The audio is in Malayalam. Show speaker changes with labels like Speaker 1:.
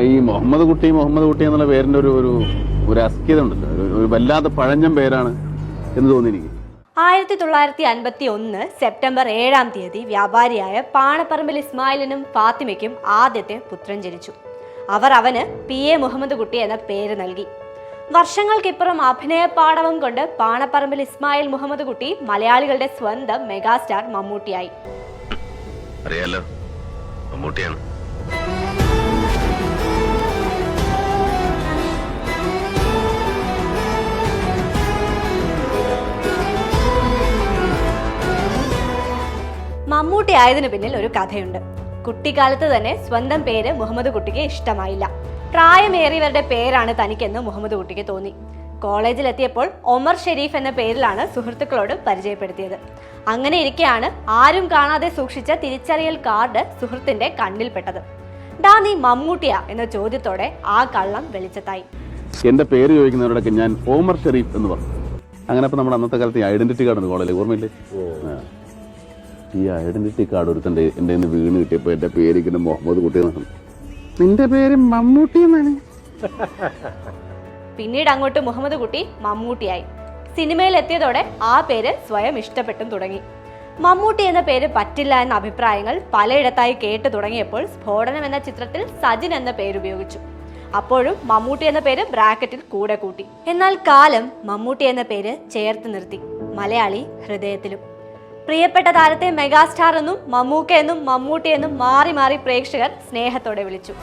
Speaker 1: ഈ മുഹമ്മദ് കുട്ടി മുഹമ്മദ് കുട്ടി എന്നുള്ള പേരിന്റെ ഒരു ഒരു ഒരു അസ്കിത ഉണ്ടല്ലോ. ഒരു- ഒരു വല്ലാത്ത പഴഞ്ഞം പേരാണ് എന്ന് തോന്നി എനിക്ക്
Speaker 2: ആയിരത്തി തൊള്ളായിരത്തി അൻപത്തി ഒന്ന് സെപ്റ്റംബർ ഏഴാം തീയതി വ്യാപാരിയായ പാണപ്പറമ്പിൽ ഇസ്മായിലിനും ഫാത്തിമയ്ക്കും ആദ്യത്തെ പുത്രൻ ജനിച്ചു. അവർ അവന് പി. എ. മുഹമ്മദ് കുട്ടി എന്ന പേര് നൽകി. വർഷങ്ങൾക്കിപ്പുറം അഭിനയ പാടവം കൊണ്ട് പാണപ്പറമ്പിൽ ഇസ്മായിൽ മുഹമ്മദ് കുട്ടി മലയാളികളുടെ സ്വന്തം മെഗാസ്റ്റാർ മമ്മൂട്ടിയായി.
Speaker 3: അറിയാലോ? മമ്മൂട്ടിയാണ്.
Speaker 2: മമ്മൂട്ടി ആയതിനു പിന്നിൽ ഒരു കഥയുണ്ട്. കുട്ടിക്കാലത്ത് തന്നെ സ്വന്തം പേര് മുഹമ്മദ് കുട്ടിക്ക് ഇഷ്ടമായില്ല. പ്രായമേറിയവരുടെ പേരാണ് തനിക്കെന്ന് മുഹമ്മദ് കുട്ടിക്ക് തോന്നി. കോളേജിലെത്തിയപ്പോൾ ഒമർ ഷെരീഫ് എന്ന പേരിലാണ് സുഹൃത്തുക്കളോട് പരിചയപ്പെടുത്തിയത്. അങ്ങനെ ഇരിക്കെയാണ് ആരും കാണാതെ സൂക്ഷിച്ച തിരിച്ചറിയൽ കാർഡ് സുഹൃത്തിന്റെ കണ്ണിൽപ്പെട്ടത്. ഡാ നീ മമ്മൂട്ടിയാ? എന്ന ചോദ്യത്തോടെ ആ കള്ളം വെളിച്ചത്തായി.
Speaker 1: എന്റെ പേര് ചോദിക്കുന്നവരോടൊക്കെ ഞാൻ ഓമർ ഷെരീഫ് എന്ന് പറഞ്ഞു. അങ്ങനെ ഇപ്പൊ നമ്മുടെ അന്നത്തെ കാലത്ത് ഈ ഐഡന്റിറ്റി കാർഡ് കോളേജിൽ ഓർമ്മയില്ലേ. ഈ ഐഡന്റിറ്റി കാർഡ് ഒരുത്തന്റെ എന്റെ കയ്യിന്ന് വീണ് കിട്ടിയപ്പോ എന്റെ പേര് ഇങ്ങനെ മുഹമ്മദ് കുട്ടി എന്നാണ് നിന്റെ പേര് മമ്മൂട്ടി എന്നാണ്.
Speaker 2: പിന്നീട് അങ്ങോട്ട് മുഹമ്മദ് കുട്ടി മമ്മൂട്ടിയായി. സിനിമയിൽ എത്തിയതോടെ ആ പേര് സ്വയം ഇഷ്ടപ്പെട്ടും തുടങ്ങി. മമ്മൂട്ടി എന്ന പേര് പറ്റില്ല എന്ന അഭിപ്രായങ്ങൾ പലയിടത്തായി കേട്ടു തുടങ്ങിയപ്പോൾ സ്ഫോടനം എന്ന ചിത്രത്തിൽ സജിൻ എന്ന പേര് ഉപയോഗിച്ചു. അപ്പോഴും മമ്മൂട്ടി എന്ന പേര് ബ്രാക്കറ്റിൽ കൂടെ കൂട്ടി. എന്നാൽ കാലം മമ്മൂട്ടി എന്ന പേര് ചേർത്ത് നിർത്തി. മലയാളി ഹൃദയത്തിലും. പ്രിയപ്പെട്ട താരത്തെ മെഗാസ്റ്റാർ എന്നും മമ്മൂക്ക എന്നും മമ്മൂട്ടി എന്നും മാറി മാറി പ്രേക്ഷകർ സ്നേഹത്തോടെ വിളിച്ചു.